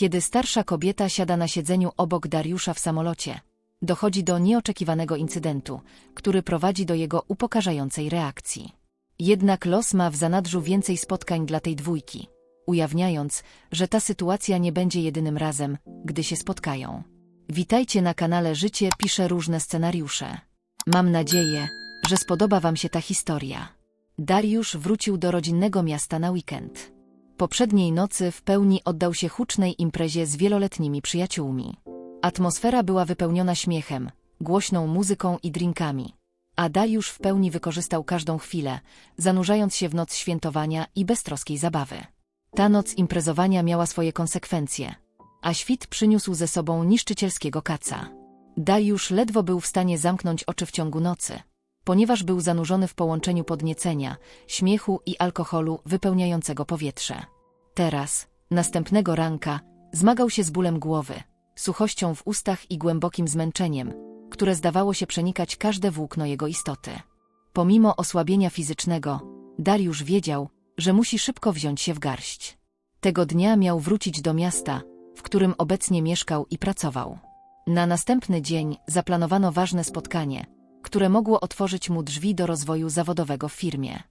Kiedy starsza kobieta siada na siedzeniu obok Dariusza w samolocie, dochodzi do nieoczekiwanego incydentu, który prowadzi do jego upokarzającej reakcji. Jednak los ma w zanadrzu więcej spotkań dla tej dwójki, ujawniając, że ta sytuacja nie będzie jedynym razem, gdy się spotkają. Witajcie na kanale Życie pisze różne scenariusze. Mam nadzieję, że spodoba Wam się ta historia. Dariusz wrócił do rodzinnego miasta na weekend. Poprzedniej nocy w pełni oddał się hucznej imprezie z wieloletnimi przyjaciółmi. Atmosfera była wypełniona śmiechem, głośną muzyką i drinkami. A Dariusz w pełni wykorzystał każdą chwilę, zanurzając się w noc świętowania i beztroskiej zabawy. Ta noc imprezowania miała swoje konsekwencje, a świt przyniósł ze sobą niszczycielskiego kaca. Dariusz ledwo był w stanie zamknąć oczy w ciągu nocy, ponieważ był zanurzony w połączeniu podniecenia, śmiechu i alkoholu wypełniającego powietrze. Teraz, następnego ranka, zmagał się z bólem głowy, suchością w ustach i głębokim zmęczeniem, które zdawało się przenikać każde włókno jego istoty. Pomimo osłabienia fizycznego, Dariusz wiedział, że musi szybko wziąć się w garść. Tego dnia miał wrócić do miasta, w którym obecnie mieszkał i pracował. Na następny dzień zaplanowano ważne spotkanie, które mogło otworzyć mu drzwi do rozwoju zawodowego w firmie.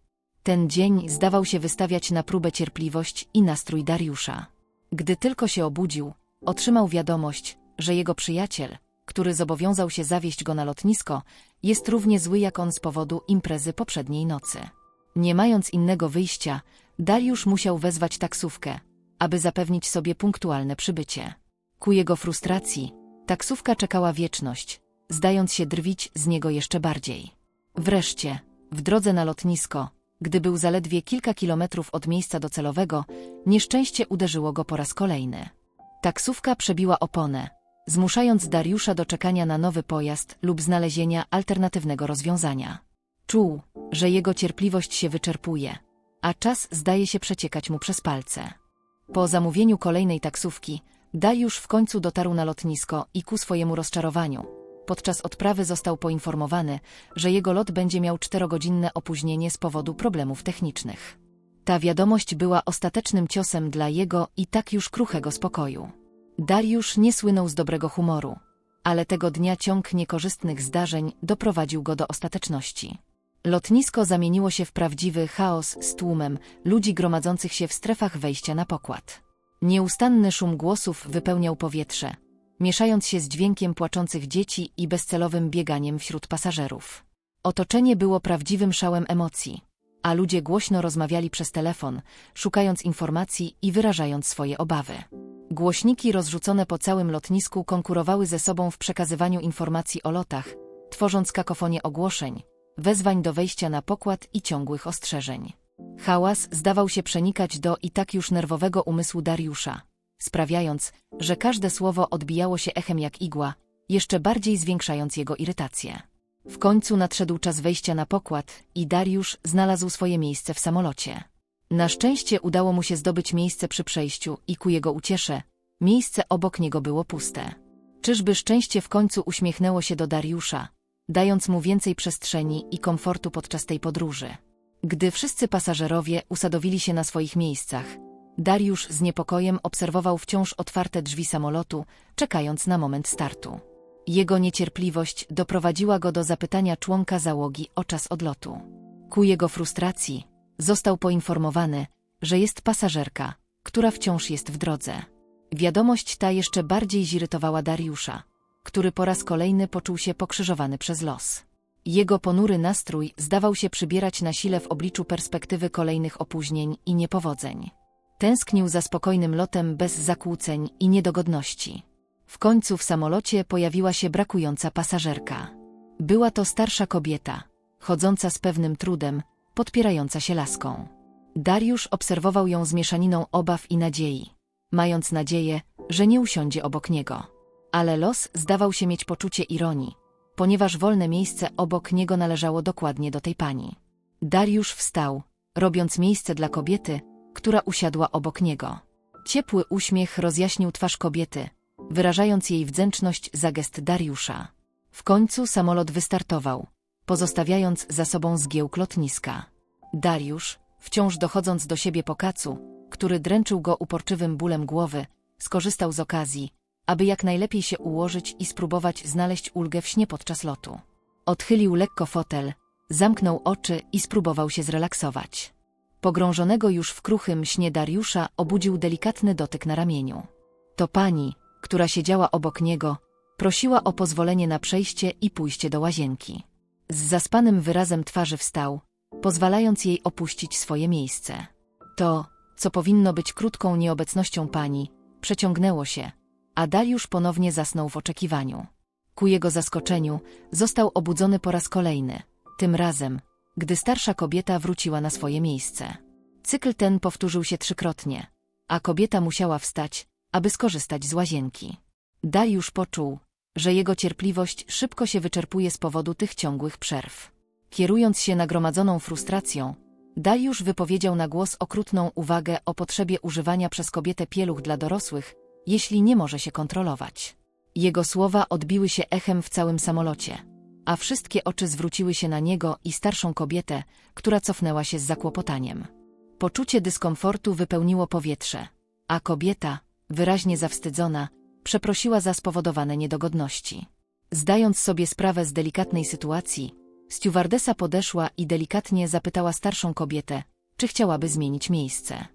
Ten dzień zdawał się wystawiać na próbę cierpliwość i nastrój Dariusza. Gdy tylko się obudził, otrzymał wiadomość, że jego przyjaciel, który zobowiązał się zawieźć go na lotnisko, jest równie zły jak on z powodu imprezy poprzedniej nocy. Nie mając innego wyjścia, Dariusz musiał wezwać taksówkę, aby zapewnić sobie punktualne przybycie. Ku jego frustracji, taksówka czekała wieczność, zdając się drwić z niego jeszcze bardziej. Wreszcie, w drodze na lotnisko, gdy był zaledwie kilka kilometrów od miejsca docelowego, nieszczęście uderzyło go po raz kolejny. Taksówka przebiła oponę, zmuszając Dariusza do czekania na nowy pojazd lub znalezienia alternatywnego rozwiązania. Czuł, że jego cierpliwość się wyczerpuje, a czas zdaje się przeciekać mu przez palce. Po zamówieniu kolejnej taksówki, Dariusz w końcu dotarł na lotnisko i ku swojemu rozczarowaniu. Podczas odprawy został poinformowany, że jego lot będzie miał czterogodzinne opóźnienie z powodu problemów technicznych. Ta wiadomość była ostatecznym ciosem dla jego i tak już kruchego spokoju. Dariusz nie słynął z dobrego humoru, ale tego dnia ciąg niekorzystnych zdarzeń doprowadził go do ostateczności. Lotnisko zamieniło się w prawdziwy chaos z tłumem ludzi gromadzących się w strefach wejścia na pokład. Nieustanny szum głosów wypełniał powietrze, mieszając się z dźwiękiem płaczących dzieci i bezcelowym bieganiem wśród pasażerów. Otoczenie było prawdziwym szałem emocji, a ludzie głośno rozmawiali przez telefon, szukając informacji i wyrażając swoje obawy. Głośniki rozrzucone po całym lotnisku konkurowały ze sobą w przekazywaniu informacji o lotach, tworząc kakofonię ogłoszeń, wezwań do wejścia na pokład i ciągłych ostrzeżeń. Hałas zdawał się przenikać do i tak już nerwowego umysłu Dariusza, sprawiając, że każde słowo odbijało się echem jak igła, jeszcze bardziej zwiększając jego irytację. W końcu nadszedł czas wejścia na pokład i Dariusz znalazł swoje miejsce w samolocie. Na szczęście udało mu się zdobyć miejsce przy przejściu i ku jego uciesze, miejsce obok niego było puste. Czyżby szczęście w końcu uśmiechnęło się do Dariusza, dając mu więcej przestrzeni i komfortu podczas tej podróży. Gdy wszyscy pasażerowie usadowili się na swoich miejscach, Dariusz z niepokojem obserwował wciąż otwarte drzwi samolotu, czekając na moment startu. Jego niecierpliwość doprowadziła go do zapytania członka załogi o czas odlotu. Ku jego frustracji został poinformowany, że jest pasażerka, która wciąż jest w drodze. Wiadomość ta jeszcze bardziej zirytowała Dariusza, który po raz kolejny poczuł się pokrzyżowany przez los. Jego ponury nastrój zdawał się przybierać na sile w obliczu perspektywy kolejnych opóźnień i niepowodzeń. Tęsknił za spokojnym lotem bez zakłóceń i niedogodności. W końcu w samolocie pojawiła się brakująca pasażerka. Była to starsza kobieta, chodząca z pewnym trudem, podpierająca się laską. Dariusz obserwował ją z mieszaniną obaw i nadziei, mając nadzieję, że nie usiądzie obok niego. Ale los zdawał się mieć poczucie ironii, ponieważ wolne miejsce obok niego należało dokładnie do tej pani. Dariusz wstał, robiąc miejsce dla kobiety, która usiadła obok niego. Ciepły uśmiech rozjaśnił twarz kobiety, wyrażając jej wdzięczność za gest Dariusza. W końcu samolot wystartował, pozostawiając za sobą zgiełk lotniska. Dariusz, wciąż dochodząc do siebie po kacu, który dręczył go uporczywym bólem głowy, skorzystał z okazji, aby jak najlepiej się ułożyć i spróbować znaleźć ulgę w śnie podczas lotu. Odchylił lekko fotel, zamknął oczy i spróbował się zrelaksować. Pogrążonego już w kruchym śnie Dariusza obudził delikatny dotyk na ramieniu. To pani, która siedziała obok niego, prosiła o pozwolenie na przejście i pójście do łazienki. Z zaspanym wyrazem twarzy wstał, pozwalając jej opuścić swoje miejsce. To, co powinno być krótką nieobecnością pani, przeciągnęło się, a Dariusz ponownie zasnął w oczekiwaniu. Ku jego zaskoczeniu został obudzony po raz kolejny, tym razem, gdy starsza kobieta wróciła na swoje miejsce. Cykl ten powtórzył się trzykrotnie, a kobieta musiała wstać, aby skorzystać z łazienki. Dariusz poczuł, że jego cierpliwość szybko się wyczerpuje z powodu tych ciągłych przerw. Kierując się nagromadzoną frustracją, Dariusz wypowiedział na głos okrutną uwagę o potrzebie używania przez kobietę pieluch dla dorosłych, jeśli nie może się kontrolować. Jego słowa odbiły się echem w całym samolocie, a wszystkie oczy zwróciły się na niego i starszą kobietę, która cofnęła się z zakłopotaniem. Poczucie dyskomfortu wypełniło powietrze, a kobieta, wyraźnie zawstydzona, przeprosiła za spowodowane niedogodności. Zdając sobie sprawę z delikatnej sytuacji, stewardesa podeszła i delikatnie zapytała starszą kobietę, czy chciałaby zmienić miejsce.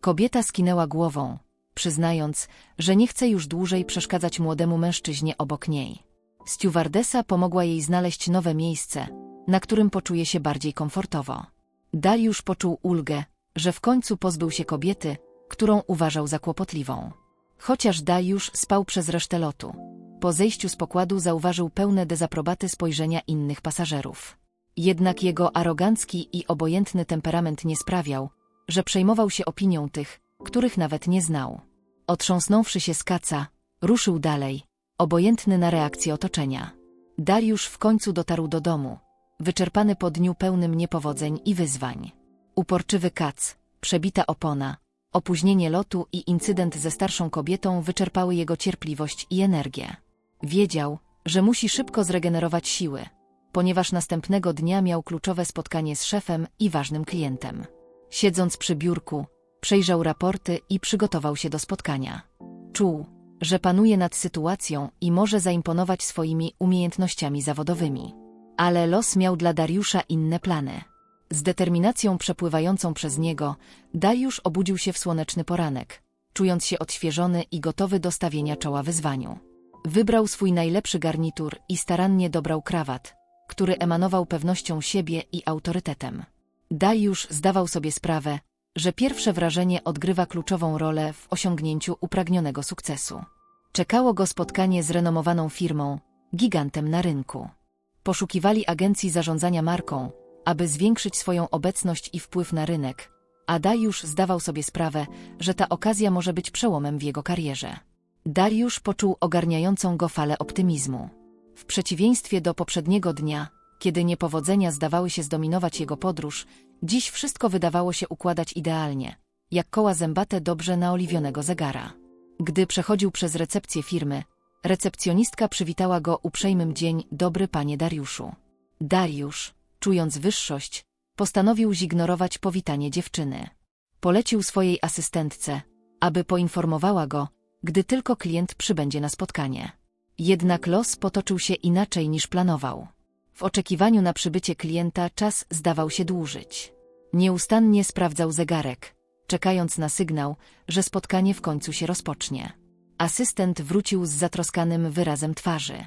Kobieta skinęła głową, przyznając, że nie chce już dłużej przeszkadzać młodemu mężczyźnie obok niej. Stewardesa pomogła jej znaleźć nowe miejsce, na którym poczuje się bardziej komfortowo. Dariusz poczuł ulgę, że w końcu pozbył się kobiety, którą uważał za kłopotliwą. Chociaż Dariusz spał przez resztę lotu. Po zejściu z pokładu zauważył pełne dezaprobaty spojrzenia innych pasażerów. Jednak jego arogancki i obojętny temperament nie sprawiał, że przejmował się opinią tych, których nawet nie znał. Otrząsnąwszy się z kaca, ruszył dalej, obojętny na reakcję otoczenia. Dariusz w końcu dotarł do domu, wyczerpany po dniu pełnym niepowodzeń i wyzwań. Uporczywy kac, przebita opona, opóźnienie lotu i incydent ze starszą kobietą wyczerpały jego cierpliwość i energię. Wiedział, że musi szybko zregenerować siły, ponieważ następnego dnia miał kluczowe spotkanie z szefem i ważnym klientem. Siedząc przy biurku, przejrzał raporty i przygotował się do spotkania. Czuł, że panuje nad sytuacją i może zaimponować swoimi umiejętnościami zawodowymi. Ale los miał dla Dariusza inne plany. Z determinacją przepływającą przez niego, Dariusz obudził się w słoneczny poranek, czując się odświeżony i gotowy do stawienia czoła wyzwaniu. Wybrał swój najlepszy garnitur i starannie dobrał krawat, który emanował pewnością siebie i autorytetem. Dariusz zdawał sobie sprawę, że pierwsze wrażenie odgrywa kluczową rolę w osiągnięciu upragnionego sukcesu. Czekało go spotkanie z renomowaną firmą, gigantem na rynku. Poszukiwali agencji zarządzania marką, aby zwiększyć swoją obecność i wpływ na rynek, a Dariusz zdawał sobie sprawę, że ta okazja może być przełomem w jego karierze. Dariusz poczuł ogarniającą go falę optymizmu. W przeciwieństwie do poprzedniego dnia, kiedy niepowodzenia zdawały się zdominować jego podróż, dziś wszystko wydawało się układać idealnie, jak koła zębate dobrze naoliwionego zegara. Gdy przechodził przez recepcję firmy, recepcjonistka przywitała go uprzejmym dzień dobry panie Dariuszu. Dariusz, czując wyższość, postanowił zignorować powitanie dziewczyny. Polecił swojej asystentce, aby poinformowała go, gdy tylko klient przybędzie na spotkanie. Jednak los potoczył się inaczej niż planował. W oczekiwaniu na przybycie klienta czas zdawał się dłużyć. Nieustannie sprawdzał zegarek, czekając na sygnał, że spotkanie w końcu się rozpocznie. Asystent wrócił z zatroskanym wyrazem twarzy.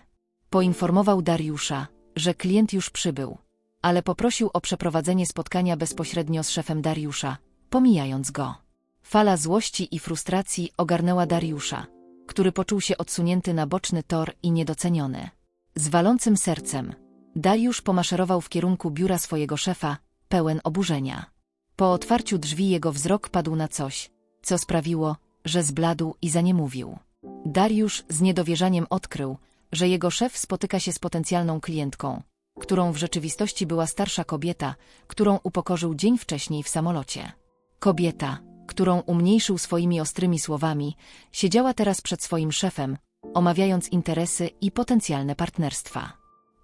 Poinformował Dariusza, że klient już przybył, ale poprosił o przeprowadzenie spotkania bezpośrednio z szefem Dariusza, pomijając go. Fala złości i frustracji ogarnęła Dariusza, który poczuł się odsunięty na boczny tor i niedoceniony. Z walącym sercem, Dariusz pomaszerował w kierunku biura swojego szefa, pełen oburzenia. Po otwarciu drzwi jego wzrok padł na coś, co sprawiło, że zbladł i zaniemówił. Dariusz z niedowierzaniem odkrył, że jego szef spotyka się z potencjalną klientką, którą w rzeczywistości była starsza kobieta, którą upokorzył dzień wcześniej w samolocie. Kobieta, którą umniejszył swoimi ostrymi słowami, siedziała teraz przed swoim szefem, omawiając interesy i potencjalne partnerstwa.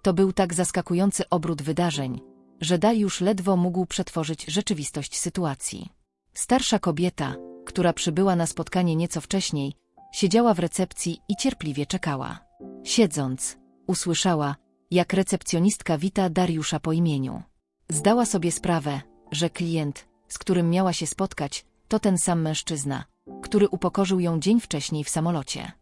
To był tak zaskakujący obrót wydarzeń, że Dariusz ledwo mógł przetworzyć rzeczywistość sytuacji. Starsza kobieta, która przybyła na spotkanie nieco wcześniej, Siedziała w recepcji i cierpliwie czekała. Siedząc, usłyszała, jak recepcjonistka wita Dariusza po imieniu. Zdała sobie sprawę, że klient, z którym miała się spotkać, to ten sam mężczyzna, który upokorzył ją dzień wcześniej w samolocie.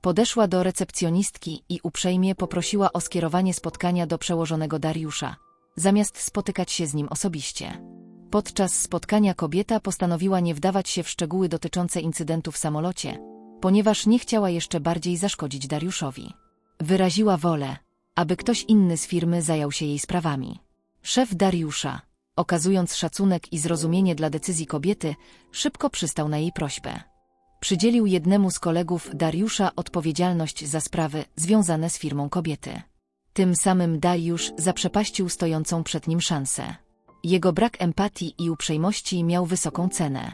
Podeszła do recepcjonistki i uprzejmie poprosiła o skierowanie spotkania do przełożonego Dariusza, zamiast spotykać się z nim osobiście. Podczas spotkania kobieta postanowiła nie wdawać się w szczegóły dotyczące incydentu w samolocie, ponieważ nie chciała jeszcze bardziej zaszkodzić Dariuszowi. Wyraziła wolę, aby ktoś inny z firmy zajął się jej sprawami. Szef Dariusza, okazując szacunek i zrozumienie dla decyzji kobiety, szybko przystał na jej prośbę. Przydzielił jednemu z kolegów Dariusza odpowiedzialność za sprawy związane z firmą kobiety. Tym samym Dariusz zaprzepaścił stojącą przed nim szansę. Jego brak empatii i uprzejmości miał wysoką cenę.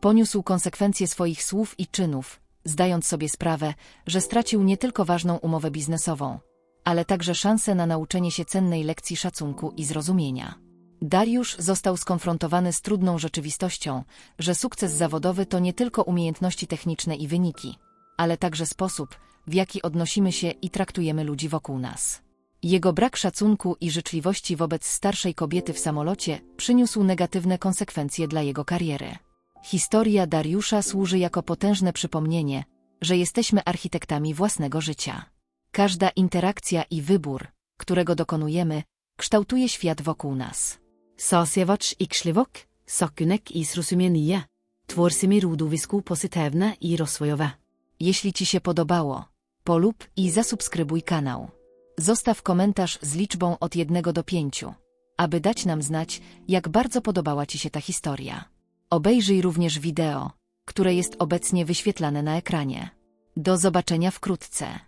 Poniósł konsekwencje swoich słów i czynów, zdając sobie sprawę, że stracił nie tylko ważną umowę biznesową, ale także szansę na nauczenie się cennej lekcji szacunku i zrozumienia. Dariusz został skonfrontowany z trudną rzeczywistością, że sukces zawodowy to nie tylko umiejętności techniczne i wyniki, ale także sposób, w jaki odnosimy się i traktujemy ludzi wokół nas. Jego brak szacunku i życzliwości wobec starszej kobiety w samolocie przyniósł negatywne konsekwencje dla jego kariery. Historia Dariusza służy jako potężne przypomnienie, że jesteśmy architektami własnego życia. Każda interakcja i wybór, którego dokonujemy, kształtuje świat wokół nas. Sasiewacz Ikšlivok, Sakunek i Srosumienie, Tworcy mi rudowisku pozytywne i rozwojowe. Jeśli Ci się podobało, polub i zasubskrybuj kanał. Zostaw komentarz z liczbą od 1 do 5, aby dać nam znać, jak bardzo podobała Ci się ta historia. Obejrzyj również wideo, które jest obecnie wyświetlane na ekranie. Do zobaczenia wkrótce.